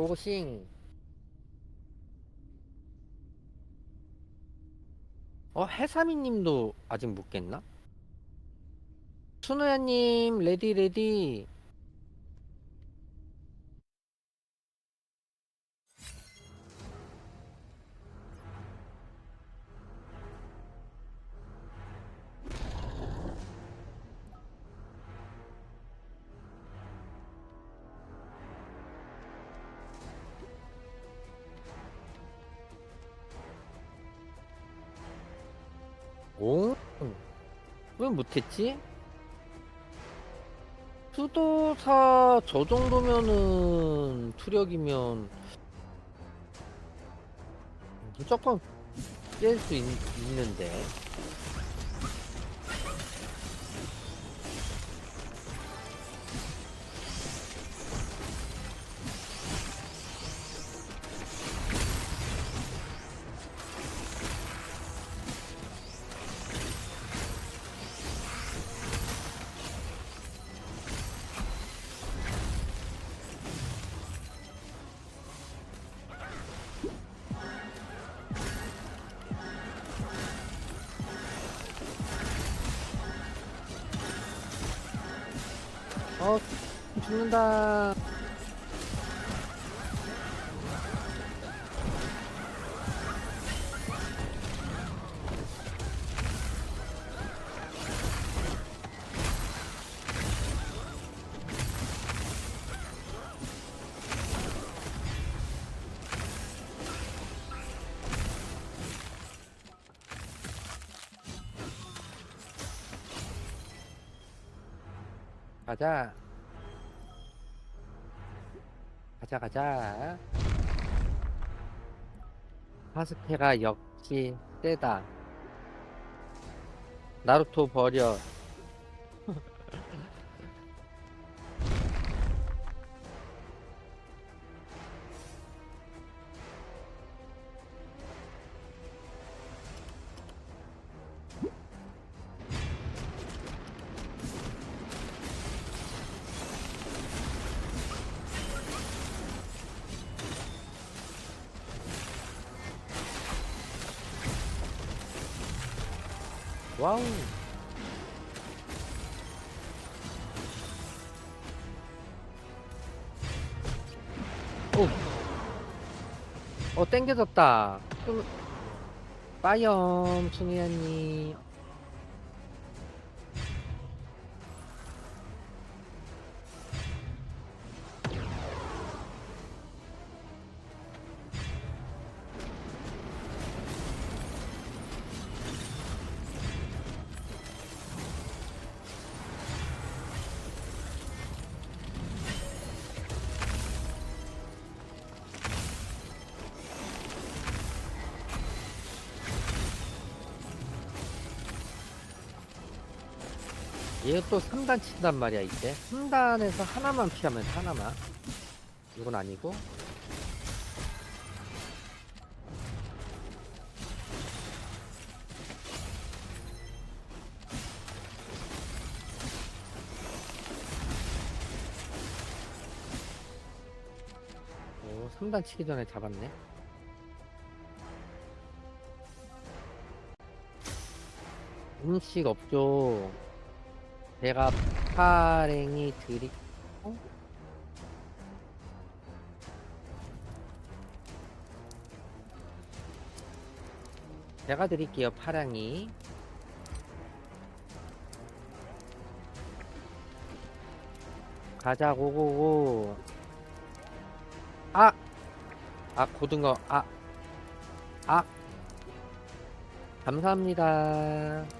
고고싱. 어, 해삼이님도 아직 못 깼나? 순우야님, 레디, 레디. 왜 못했지? 수도사 저 정도면은 투력이면 무조건 깰수 있는데 죽는다 가자 가자. 파스페가 역시 세다. 나루토 버려 와우. 오. 어 땡겨졌다. 좀 빠염 충희언니 얘또 3단 친단 말이야 이제 3단에서 하나만 피하면 돼, 하나만. 이건 아니고. 오 3단 치기 전에 잡았네. 음식 없죠 제가 파랭이 드리 어? 제가 드릴게요 파랑이 가자 고고고 아! 아 고등어 아! 아! 감사합니다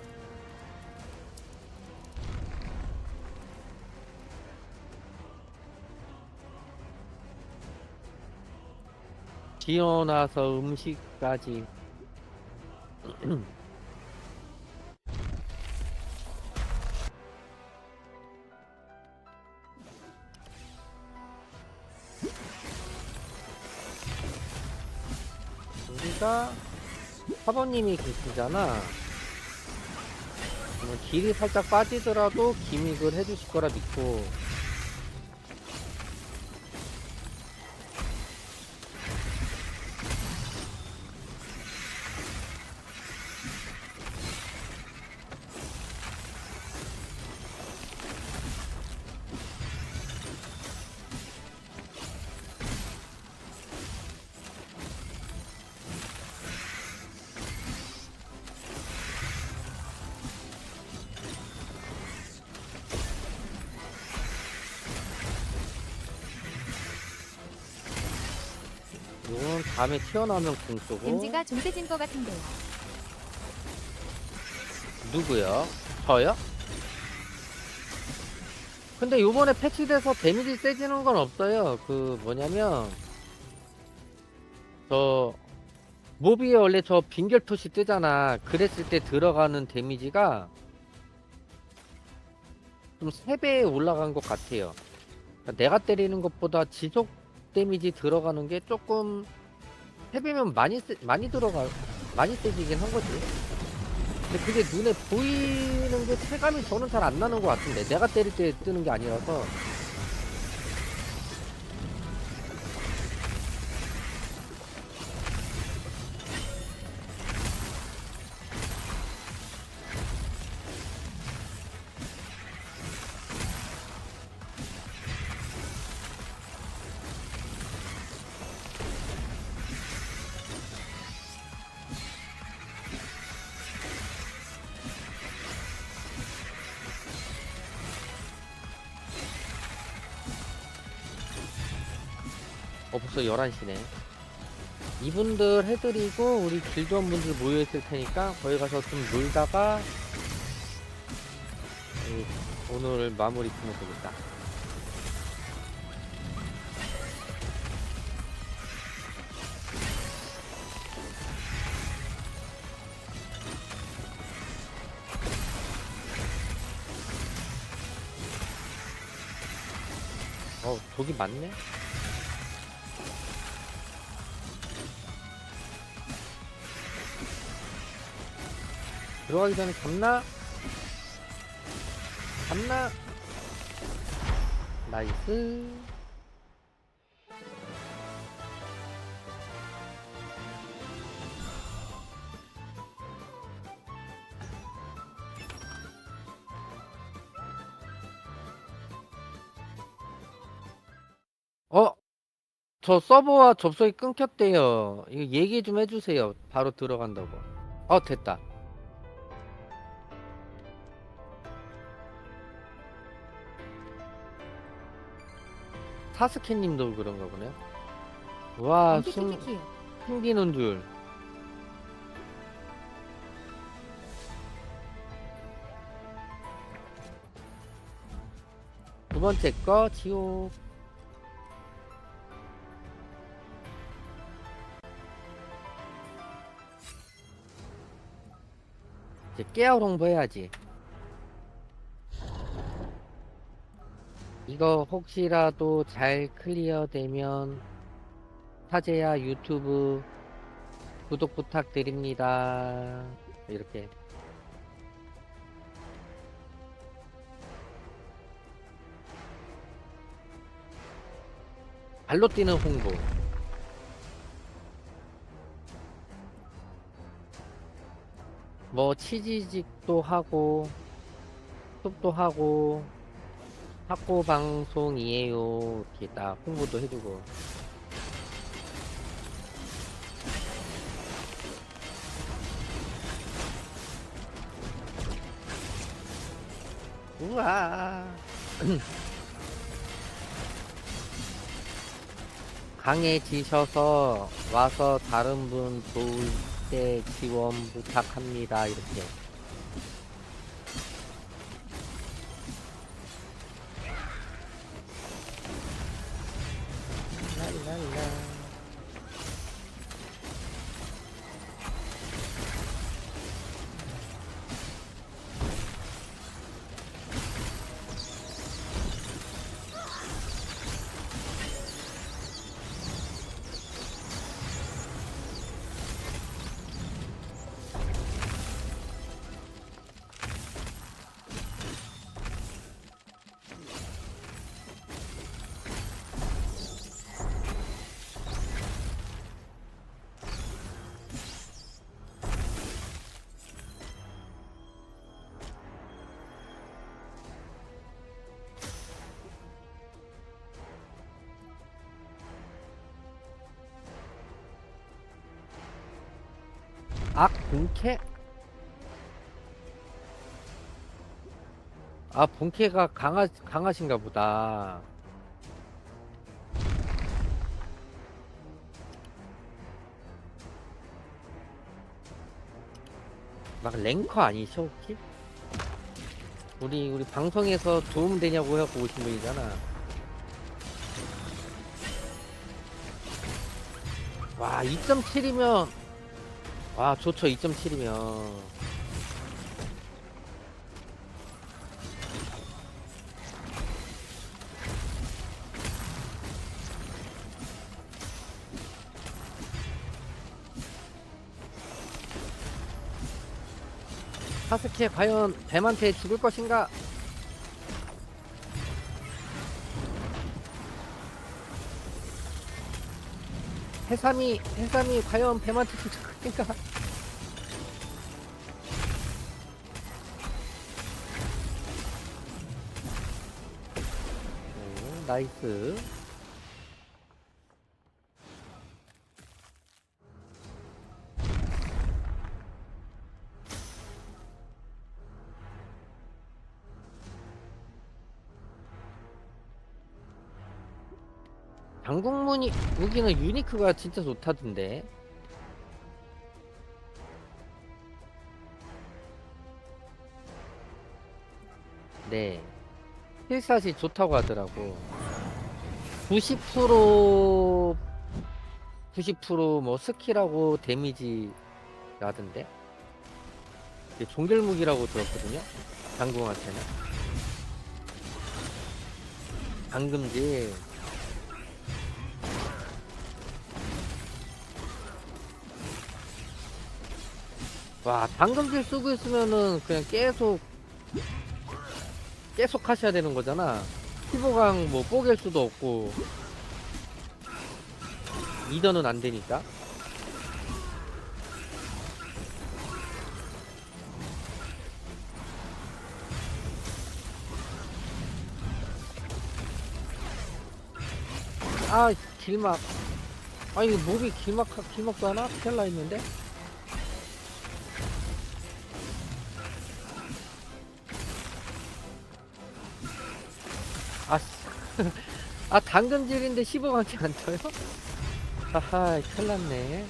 지어놔서 음식까지. 우리가 사모님이 계시잖아. 그러면 길이 살짝 빠지더라도 기믹을 해주실 거라 믿고 다음에 튀어나오면 공 쏘고 겐지가 좀 세진 것 같은데요. 누구요? 저요? 근데 요번에 패치돼서 데미지 세지는 건 없어요. 그 뭐냐면 저 모비에 원래 저 빙결 토시 뜨잖아. 그랬을 때 들어가는 데미지가 좀 3배 올라간 것 같아요. 그러니까 내가 때리는 것보다 지속 데미지 들어가는 게 조금 3배면 많이 세, 많이 들어가 많이 세지긴 한 거지. 근데 그게 눈에 보이는 게 체감이 저는 잘 안 나는 것 같은데 내가 때릴 때 뜨는 게 아니라서 어 벌써 11시네. 이분들 해드리고 우리 길드원분들 모여있을 테니까 거기 가서 좀 놀다가 음, 오늘 마무리 주면 되겠다. 어 독이 많네 들어가기 전에 잡나? 잡나? 나이스. 어? 저 서버와 접속이 끊겼대요. 이거 얘기 좀 해주세요. 바로 들어간다고. 어, 됐다. 사스케님도 그런가 보네요. 와, 숨, 키키키키. 숨기는 줄. 두 번째 거, 지옥. 이제 깨알 홍보해야지. 이거 혹시라도 잘 클리어 되면 타제야 유튜브 구독 부탁드립니다. 이렇게 발로 뛰는 홍보. 뭐 치지직도 하고 숲도 하고 학고 방송이에요. 이렇게 딱 홍보도 해주고. 우와. 강해지셔서 와서 다른 분 도울 때 지원 부탁합니다. 이렇게. 악 본캐? 아 본캐가 강하 강하신가 보다. 막 랭커 아니셔 혹시? 우리 우리 방송에서 도움 되냐고 해갖고 오신 분이잖아. 와 2.7이면 와 좋죠 2.7이면 사스케 과연 뱀한테 죽을 것인가? 해삼이 해삼이 과연 것인가? 오, 나이스. 방공문이 무기는 유니크가 진짜 좋다던데. 네. 힐샷이 좋다고 하더라고. 90% 90%뭐 스킬하고 데미지 라던데. 이게 종결 무기라고 들었거든요. 방공한테는. 방금질. 와 당근질 쓰고 있으면은 그냥 계속 계속 하셔야 되는 거잖아. 15강 뭐 뽀갤 수도 없고. 이더는 안 되니까. 아 길막. 아 이거 목이 길막 길막도 하나? 텔라 있는데 아, 당근질인데 15강치 안 쳐요? 하하, 큰일 났네.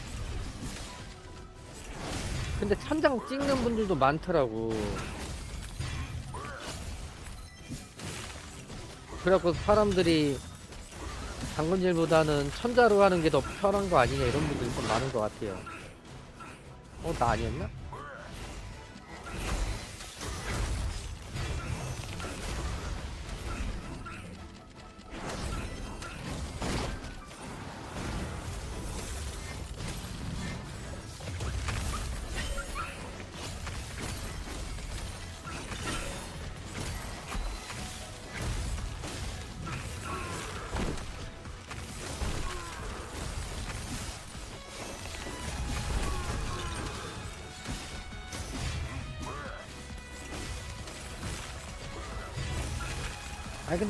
근데 천장 찍는 분들도 많더라고. 그래갖고 사람들이 당근질보다는 천자로 하는 게 더 편한 거 아니냐 이런 분들이 좀 많은 것 같아요. 어, 나 아니었나?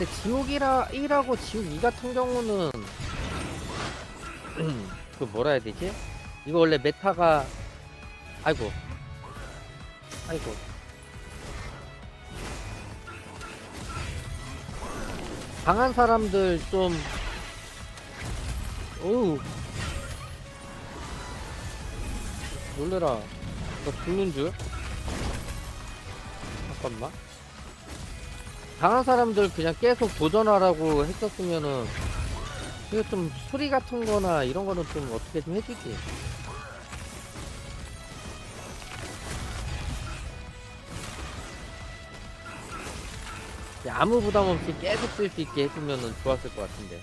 근데 지옥이라 1하고 지옥 2 같은 경우는 그 뭐라 해야 되지? 이거 원래 메타가 아이고. 아이고. 강한 사람들 좀 어우. 놀래라. 너 죽는 줄? 잠깐만 강한 사람들 그냥 계속 도전하라고 했었으면은 이거 좀 소리 같은 거나 이런 거는 좀 어떻게 좀 해주지? 아무 부담 없이 계속 쓸 수 있게 해주면은 좋았을 것 같은데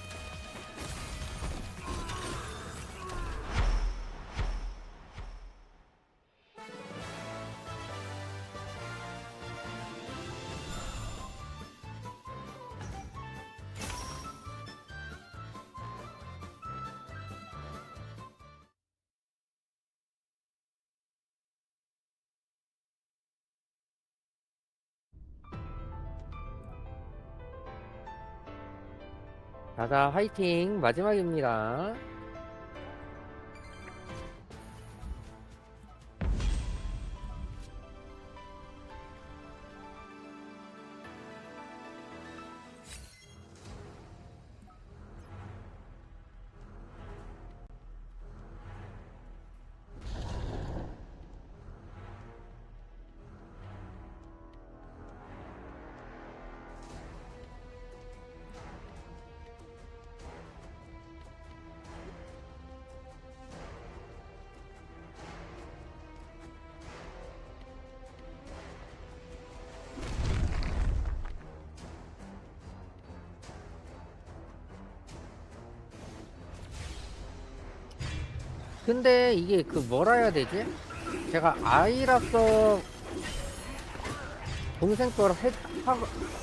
자자 화이팅. 마지막입니다 근데 이게 그 뭐라 해야 되지? 제가 아이라서 동생 걸 해, 하,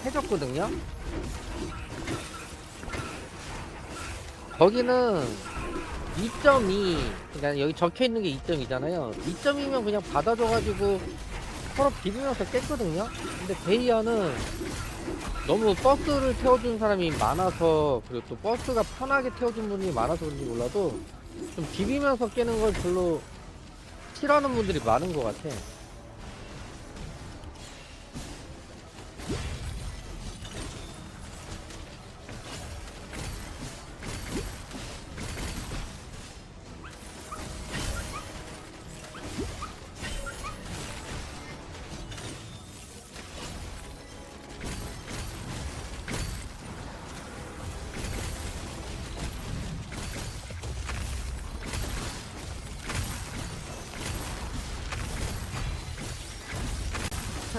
해줬거든요. 거기는 2.2 그러니까 여기 적혀 있는 게 2.2잖아요. 2.2면 그냥 받아줘가지고 서로 비비면서 깼거든요. 근데 베이아는 너무 버스를 태워준 사람이 많아서 그리고 또 버스가 편하게 태워준 분이 많아서 그런지 몰라도 좀 비비면서 깨는 걸 별로 싫어하는 분들이 많은 것 같아.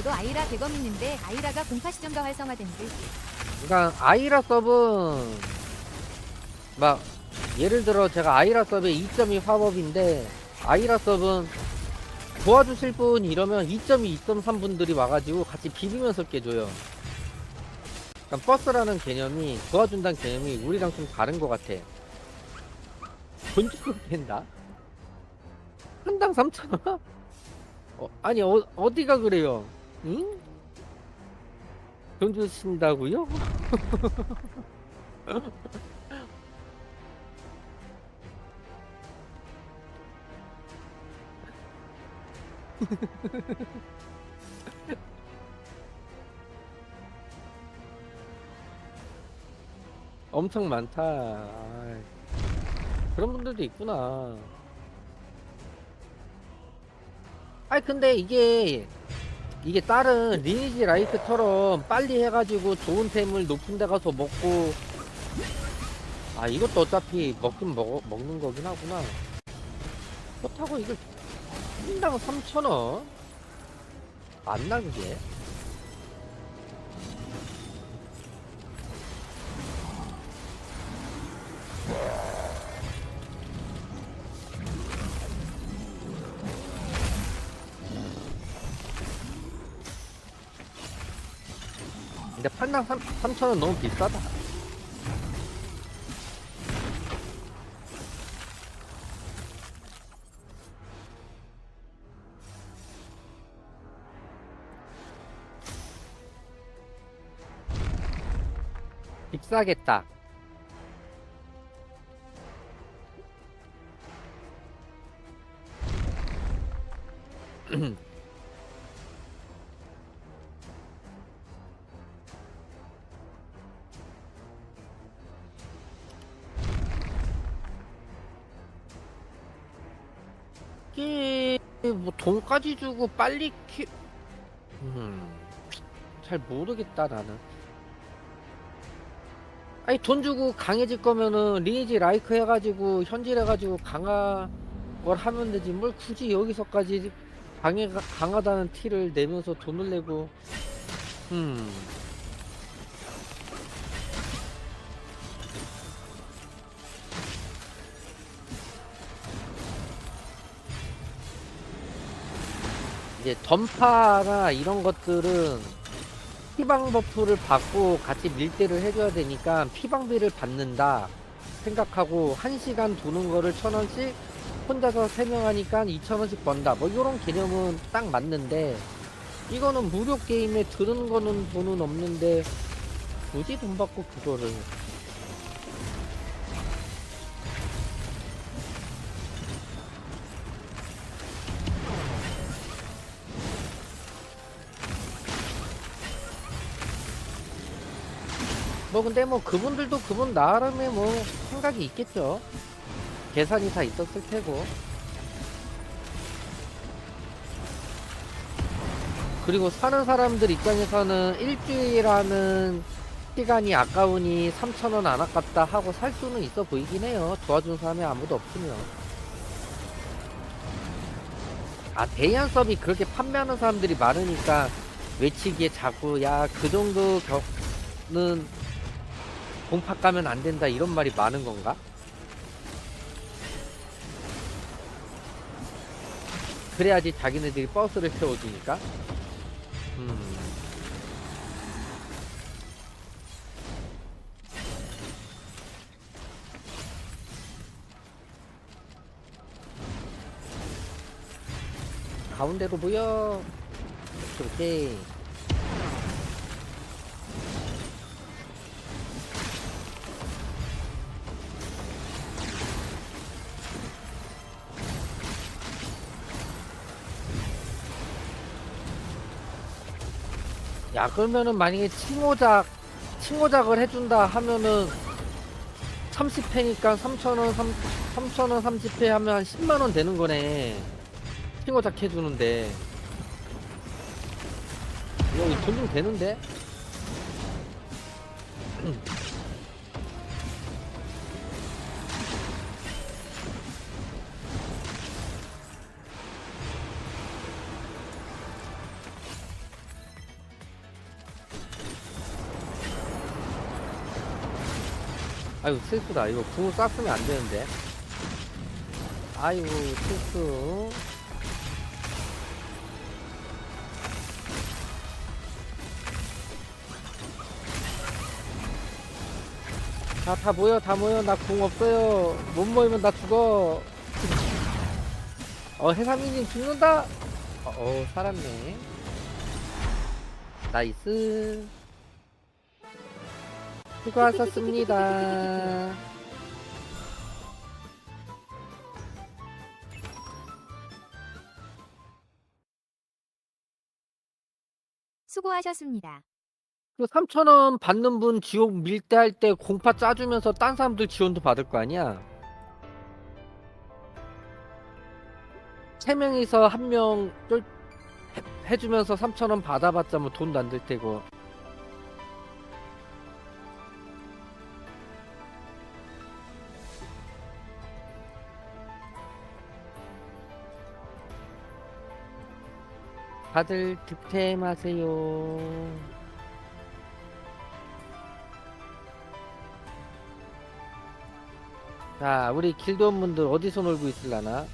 저도 아이라 대검 있는데 아이라가 공파 시점과 활성화된 듯 그러니까 아이라 서브는 막 예를 들어 제가 아이라 서브의 2.2 화법인데 아이라 서브는 도와주실 분 이러면 2.2, 2.3 분들이 와가지고 같이 비비면서 깨줘요. 그러니까 버스라는 개념이 도와준다는 개념이 우리랑 좀 다른 것 같아. 돈 주고 깬다? 한당 3,000원? 어, 아니 어, 어디가 그래요? 응? 돈 주신다고요? 엄청 많다. 아이, 그런 분들도 있구나. 아니 근데 이게 이게 다른 리니지 라이크처럼 빨리 해가지고 좋은 템을 높은 데 가서 먹고 아 이것도 어차피 먹긴 먹, 먹는 거긴 하구나. 그렇다고 이걸 인당 3,000원? 맞나 그게 근데 판당 3, 3,000원 너무 비싸다. 비싸겠다 이게 뭐 돈까지 주고 빨리 키 음, 잘 모르겠다 나는. 아니 돈 주고 강해질 거면은 리니지 라이크 해가지고 현질 해가지고 강화 걸 하면 되지? 뭘 굳이 여기서까지 강해 강하다는 티를 내면서 돈을 내고 음 이제 던파나 이런 것들은 피방 버프를 받고 같이 밀대를 해줘야 되니까 피방비를 받는다 생각하고 1시간 도는 거를 1000원씩 혼자서 3명 하니까 2000원씩 번다. 뭐 이런 개념은 딱 맞는데 이거는 무료 게임에 드는 거는 돈은 없는데 굳이 돈 받고 그거를 근데 뭐 그분들도 그분 나름의 뭐 생각이 있겠죠. 계산이 다 있었을 테고. 그리고 사는 사람들 입장에서는 일주일하는 시간이 아까우니 3,000원 안 아깝다 하고 살 수는 있어 보이긴 해요. 도와준 사람이 아무도 없으면. 아, 대한 서비 그렇게 판매하는 사람들이 많으니까 외치기에 자꾸 야, 그 정도 격는 공파 까면 안 된다 이런 말이 많은 건가? 그래야지 자기네들이 버스를 태워주니까. 음. 가운데로 모여. 오케이. 야 그러면은 만약에 칭호작 칭호작을 해준다 하면은 30회니까 3,000원 3, 3,000원 30회 하면 한 10만원 되는 거네 칭호작 해주는데 여기 돈좀 되는데? 아이고 실수다 이거 궁을 쐈으면 안 되는데 아이고 실수 다, 다 모여, 다 모여. 나 궁 없어요. 못 모이면 나 죽어. 어, 해삼이님 죽는다? 어, 어, 살았네. 나이스. 수고하셨습니다. 수고하셨습니다. 그 3,000원 받는 분 지옥 밀대 할 때 공파 짜주면서 딴 사람들 지원도 받을 거 아니야? 세 명이서 한 명 해주면서 3,000원 받아봤자 뭐 돈도 안들 테고. 다들 득템하세요. 자, 우리 길드원 분들 어디서 놀고 있을라나?